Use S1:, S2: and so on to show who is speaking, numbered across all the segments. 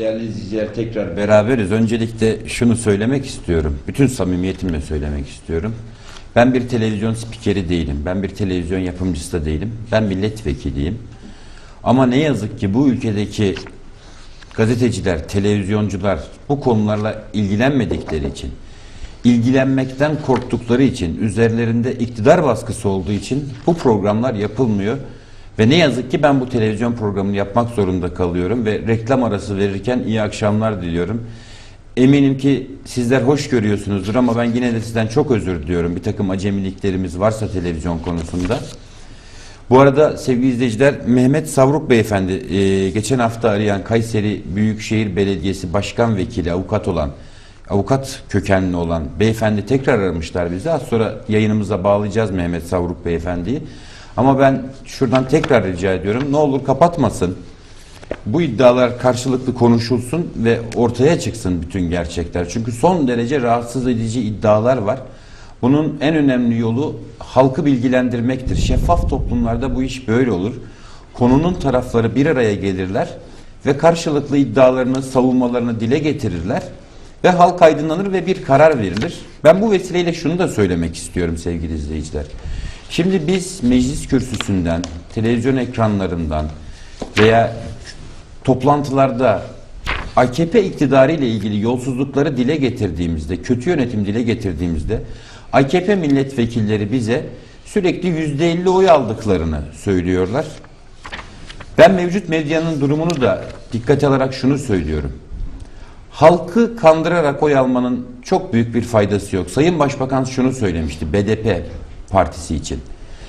S1: Değerli izleyiciler tekrar beraberiz. Öncelikle şunu söylemek istiyorum. Bütün samimiyetimle söylemek istiyorum. Ben bir televizyon spikeri değilim. Ben bir televizyon yapımcısı da değilim. Ben milletvekiliyim. Ama ne yazık ki bu ülkedeki gazeteciler, televizyoncular bu konularla ilgilenmedikleri için, ilgilenmekten korktukları için, üzerlerinde iktidar baskısı olduğu için bu programlar yapılmıyor. Ve ne yazık ki ben bu televizyon programını yapmak zorunda kalıyorum ve reklam arası verirken iyi akşamlar diliyorum. Eminim ki sizler hoş görüyorsunuzdur ama ben yine de sizden çok özür diliyorum. Bir takım acemiliklerimiz varsa televizyon konusunda. Bu arada sevgili izleyiciler Mehmet Savruk Beyefendi e, geçen hafta arayan Kayseri Büyükşehir Belediyesi Başkan Vekili avukat olan avukat kökenli olan beyefendi tekrar aramışlar bizi. Az sonra yayınımıza bağlayacağız Mehmet Savruk Beyefendi'yi. Ama ben şuradan tekrar rica ediyorum ne olur kapatmasın. Bu iddialar karşılıklı konuşulsun ve ortaya çıksın bütün gerçekler. Çünkü son derece rahatsız edici iddialar var. Bunun en önemli yolu halkı bilgilendirmektir. Şeffaf toplumlarda bu iş böyle olur. Konunun tarafları bir araya gelirler ve karşılıklı iddialarını, savunmalarını dile getirirler ve halk aydınlanır ve bir karar verilir. Ben bu vesileyle şunu da söylemek istiyorum sevgili izleyiciler. Şimdi biz meclis kürsüsünden, televizyon ekranlarından veya toplantılarda AKP iktidarı ile ilgili yolsuzlukları dile getirdiğimizde, kötü yönetim dile getirdiğimizde AKP milletvekilleri bize sürekli yüzde elli oy aldıklarını söylüyorlar. Ben mevcut medyanın durumunu da dikkate alarak şunu söylüyorum. Halkı kandırarak oy almanın çok büyük bir faydası yok. Sayın Başbakan şunu söylemişti BDP partisi için.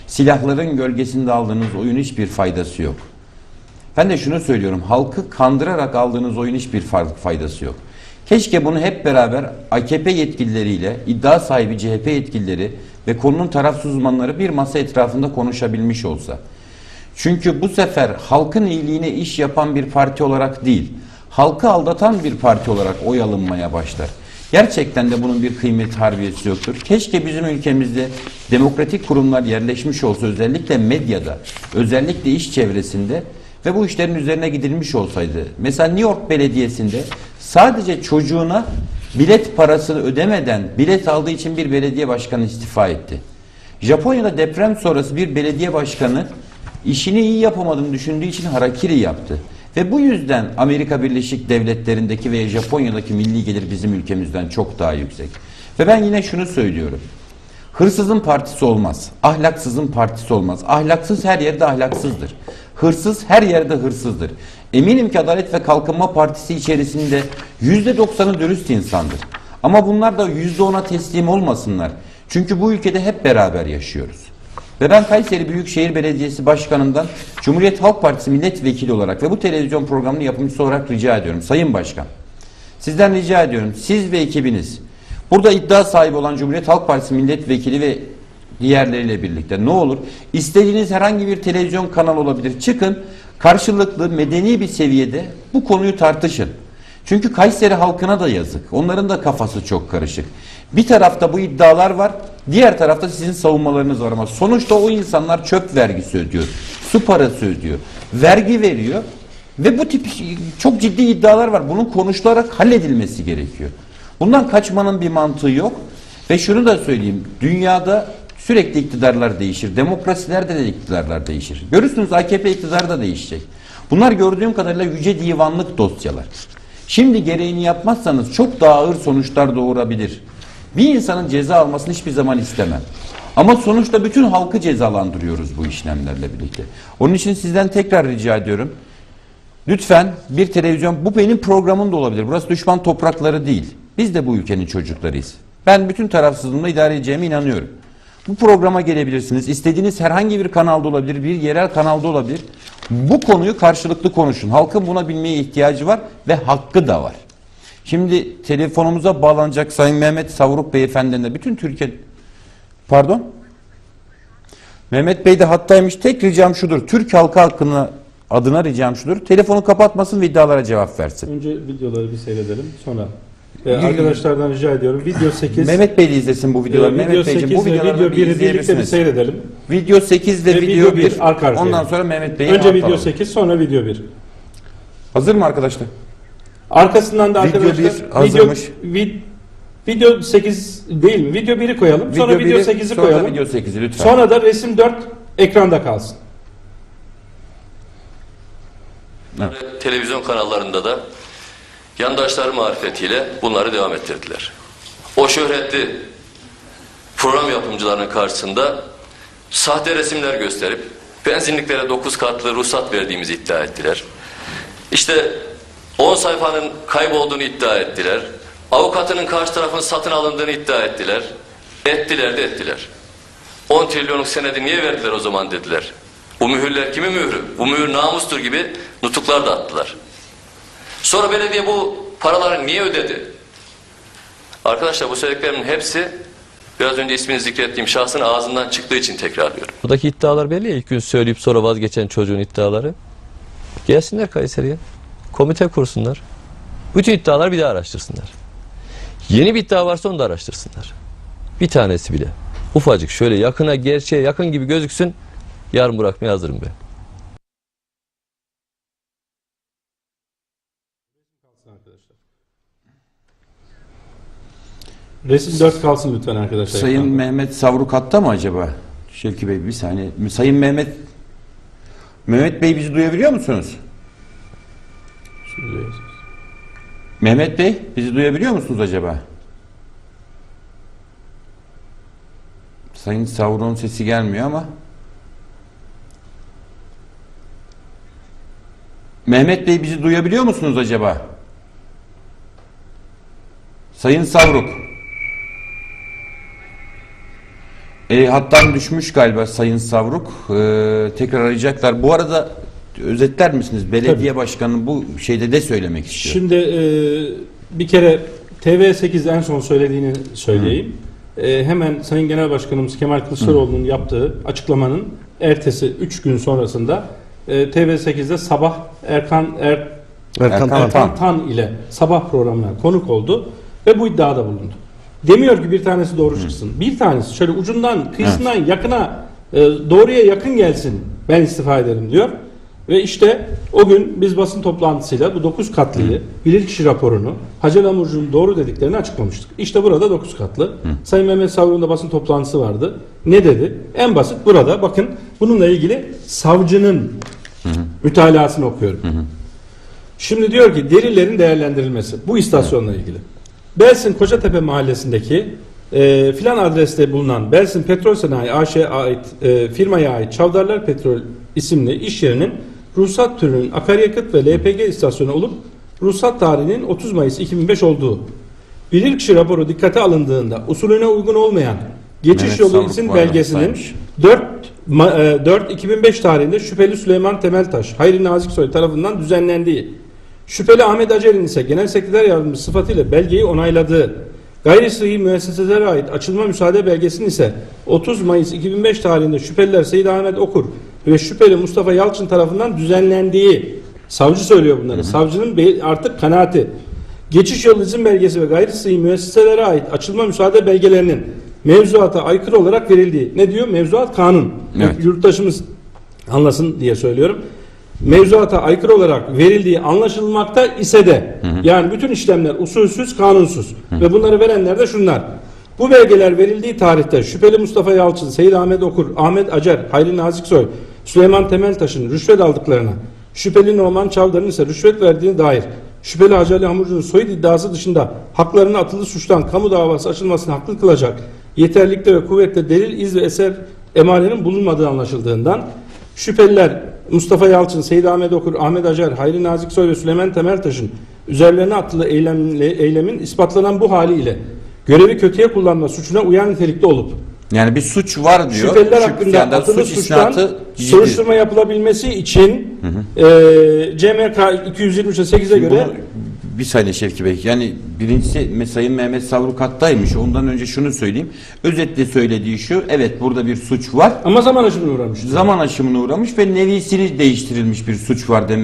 S1: Silahların gölgesinde aldığınız oyun hiçbir faydası yok. Ben de şunu söylüyorum. Halkı kandırarak aldığınız oyun hiçbir fa- faydası yok. Keşke bunu hep beraber AKP yetkilileriyle, iddia sahibi CHP yetkilileri ve konunun tarafsız uzmanları bir masa etrafında konuşabilmiş olsa. Çünkü bu sefer halkın iyiliğine iş yapan bir parti olarak değil, halkı aldatan bir parti olarak oy alınmaya başlar. Gerçekten de bunun bir kıymet harbiyesi yoktur. Keşke bizim ülkemizde demokratik kurumlar yerleşmiş olsa özellikle medyada, özellikle iş çevresinde ve bu işlerin üzerine gidilmiş olsaydı. Mesela New York Belediyesi'nde sadece çocuğuna bilet parasını ödemeden bilet aldığı için bir belediye başkanı istifa etti. Japonya'da deprem sonrası bir belediye başkanı işini iyi yapamadığını düşündüğü için harakiri yaptı. Ve bu yüzden Amerika Birleşik Devletleri'ndeki ve Japonya'daki milli gelir bizim ülkemizden çok daha yüksek. Ve ben yine şunu söylüyorum. Hırsızın partisi olmaz. Ahlaksızın partisi olmaz. Ahlaksız her yerde ahlaksızdır. Hırsız her yerde hırsızdır. Eminim ki Adalet ve Kalkınma Partisi içerisinde yüzde doksanı dürüst insandır. Ama bunlar da yüzde ona teslim olmasınlar. Çünkü bu ülkede hep beraber yaşıyoruz. Ve ben Kayseri Büyükşehir Belediyesi Başkanı'ndan Cumhuriyet Halk Partisi milletvekili olarak ve bu televizyon programının yapımcısı olarak rica ediyorum. Sayın Başkan, sizden rica ediyorum. Siz ve ekibiniz burada iddia sahibi olan Cumhuriyet Halk Partisi milletvekili ve diğerleriyle birlikte ne olur istediğiniz herhangi bir televizyon kanalı olabilir. Çıkın karşılıklı medeni bir seviyede bu konuyu tartışın. Çünkü Kayseri halkına da yazık. Onların da kafası çok karışık. Bir tarafta bu iddialar var, diğer tarafta sizin savunmalarınız var ama sonuçta o insanlar çöp vergisi ödüyor, su parası ödüyor, vergi veriyor ve bu tip çok ciddi iddialar var. Bunun konuşularak halledilmesi gerekiyor. Bundan kaçmanın bir mantığı yok. Ve şunu da söyleyeyim. Dünyada sürekli iktidarlar değişir. Demokrasilerde de iktidarlar değişir. Görürsünüz AKP iktidarı da değişecek. Bunlar gördüğüm kadarıyla yüce divanlık dosyalar. Şimdi gereğini yapmazsanız çok daha ağır sonuçlar doğurabilir. Bir insanın ceza almasını hiçbir zaman istemem. Ama sonuçta bütün halkı cezalandırıyoruz bu işlemlerle birlikte. Onun için sizden tekrar rica ediyorum. Lütfen bir televizyon, bu benim programım da olabilir. Burası düşman toprakları değil. Biz de bu ülkenin çocuklarıyız. Ben bütün tarafsızlığımla idare edeceğime inanıyorum. Bu programa gelebilirsiniz. İstediğiniz herhangi bir kanalda olabilir, bir yerel kanalda olabilir. Bu konuyu karşılıklı konuşun. Halkın buna bilmeye ihtiyacı var ve hakkı da var. Şimdi telefonumuza bağlanacak Sayın Mehmet Savruk Beyefendi'nin de bütün Türkiye... Pardon? Mehmet Bey de hattaymış. Tek ricam şudur. Türk halkı hakkını adına ricam şudur. Telefonu kapatmasın ve iddialara cevap versin.
S2: Önce videoları bir seyredelim sonra. Ve arkadaşlardan rica ediyorum. Video 8.
S1: Mehmet Bey de izlesin bu videoları.
S2: e,
S1: Mehmet
S2: video
S1: Beyciğim
S2: 8
S1: bu videoları
S2: video
S1: bir
S2: 1'i birlikte bir seyredelim.
S1: Video 8 ve,
S2: Ve
S1: video
S2: video
S1: 1.
S2: bir, arka.
S1: Ondan sonra Mehmet Bey'i
S2: Önce video
S1: atalım.
S2: 8 sonra video 1.
S1: Hazır mı arkadaşlar?
S2: Arkasından da
S1: Video
S2: arkadaşlar
S1: bir hazırmış.
S2: Video, video 8 değil mi? Video 1'i koyalım. Sonra video
S1: biri,
S2: 8'i
S1: sonra
S2: koyalım.
S1: video 8'i lütfen.
S2: Sonra da resim 4 ekranda kalsın.
S3: Televizyon kanallarında da yandaşları marifetiyle bunları devam ettirdiler. O şöhretli program yapımcılarının karşısında sahte resimler gösterip benzinliklere 9 katlı ruhsat verdiğimizi iddia ettiler. İşte 10 sayfanın kaybolduğunu iddia ettiler. Avukatının karşı tarafın satın alındığını iddia ettiler. Ettiler de ettiler. 10 trilyonluk senedi niye verdiler o zaman dediler. Bu mühürler kimin mührü? Bu mühür namustur gibi nutuklar da attılar. Sonra belediye bu paraları niye ödedi? Arkadaşlar bu söylediklerimin hepsi biraz önce ismini zikrettiğim şahsın ağzından çıktığı için tekrarlıyorum.
S4: Buradaki iddialar belli ya. İlk gün söyleyip sonra vazgeçen çocuğun iddiaları. Gelsinler Kayseri'ye. Komite kursunlar. Bütün iddialar bir daha araştırsınlar. Yeni bir iddia varsa onu da araştırsınlar. Bir tanesi bile. Ufacık şöyle yakına gerçeğe yakın gibi gözüksün. Yarın bırakmaya hazırım ben.
S2: Resim 4 kalsın lütfen arkadaşlar.
S1: Sayın
S2: ekranda.
S1: Mehmet Savruk hatta mı acaba? Şevki Bey bir saniye. Sayın Mehmet Mehmet Bey bizi duyabiliyor musunuz? Mehmet Bey bizi duyabiliyor musunuz acaba? Sayın Savruk'un sesi gelmiyor ama. Mehmet Bey bizi duyabiliyor musunuz acaba? Sayın Savruk. E, hattan düşmüş galiba Sayın Savruk. E, tekrar arayacaklar. Bu arada özetler misiniz? Belediye başkanı bu şeyde de söylemek istiyor.
S2: Şimdi e, bir kere TV8 en son söylediğini söyleyeyim. E, hemen Sayın Genel Başkanımız Kemal Kılıçdaroğlu'nun yaptığı açıklamanın ertesi 3 gün sonrasında e, TV8'de sabah Erkan Er
S1: Erkan
S2: Erkan
S1: Tan.
S2: Tan ile sabah programına konuk oldu ve bu iddiada bulundu. Demiyor ki bir tanesi doğru çıksın. Bir tanesi şöyle ucundan, kıyısından yakına e, doğruya yakın gelsin. Ben istifa ederim diyor. Ve işte o gün biz basın toplantısıyla bu 9 katlıyı, bilirkişi raporunu, Hacı Lamurcu'nun doğru dediklerini açıklamıştık. İşte burada 9 katlı. Sayın Mehmet Savruk'un da basın toplantısı vardı. Ne dedi? En basit burada bakın bununla ilgili savcının mütalasını okuyorum. Şimdi diyor ki delillerin değerlendirilmesi bu istasyonla ilgili. Belsin Kocatepe mahallesindeki e, filan adreste bulunan Belsin Petrol Sanayi AŞ'ye ait e, firmaya ait Çavdarlar Petrol isimli iş yerinin ruhsat türünün akaryakıt ve LPG istasyonu olup ruhsat tarihinin 30 Mayıs 2005 olduğu bilirkişi raporu dikkate alındığında usulüne uygun olmayan geçiş
S1: Mehmet
S2: yolu
S1: Savruk
S2: isim belgesinin
S1: saymış.
S2: 4 4 2005 tarihinde şüpheli Süleyman Temeltaş Hayri Naziksoy tarafından düzenlendiği Şüpheli Ahmet Acer'in ise genel sekreter yardımcısı sıfatıyla belgeyi onayladığı, gayri sıhhi müesseselere ait açılma müsaade belgesinin ise 30 Mayıs 2005 tarihinde şüpheliler Seyit Ahmet Okur ve şüpheli Mustafa Yalçın tarafından düzenlendiği, savcı söylüyor bunları, savcının be- artık kanaati, geçiş yolu izin belgesi ve gayri sıhhi müesseselere ait açılma müsaade belgelerinin mevzuata aykırı olarak verildiği, ne diyor? Mevzuat kanun.
S1: Evet.
S2: Yurttaşımız anlasın diye söylüyorum mevzuata aykırı olarak verildiği anlaşılmakta ise de yani bütün işlemler usulsüz, kanunsuz ve bunları verenler de şunlar. Bu belgeler verildiği tarihte şüpheli Mustafa Yalçın, Seyit Ahmet Okur, Ahmet Acar, Hayri Naziksoy, Süleyman Temeltaş'ın rüşvet aldıklarına, şüpheli Norman Çavdar'ın ise rüşvet verdiğine dair, şüpheli Hacı Ali Hamurcu'nun soyut iddiası dışında haklarına atılı suçtan kamu davası açılmasını haklı kılacak yeterlikte ve kuvvette delil, iz ve eser emarenin bulunmadığı anlaşıldığından Şüpheliler Mustafa Yalçın, Seyit Ahmet Okur, Ahmet Acar, Hayri Naziksoy ve Süleyman Temeltaş'ın üzerlerine attığı eylemle, eylemin ispatlanan bu haliyle görevi kötüye kullanma suçuna uyan nitelikte olup
S1: Yani bir suç var diyor.
S2: şüpheliler
S1: Şüphe-
S2: hakkında
S1: yani
S2: atılı
S1: suç
S2: suçtan
S1: isnatı
S2: soruşturma yapılabilmesi için e, CMK 223'e 8'e göre
S1: Bunu bir saniye Şevki Bey. Yani birincisi Sayın Mehmet Savruk hattaymış. Ondan önce şunu söyleyeyim. Özetle söylediği şu. Evet burada bir suç var.
S2: ama zaman aşımına uğramış.
S1: Zaman aşımına uğramış ve nevisini değiştirilmiş bir suç var demek.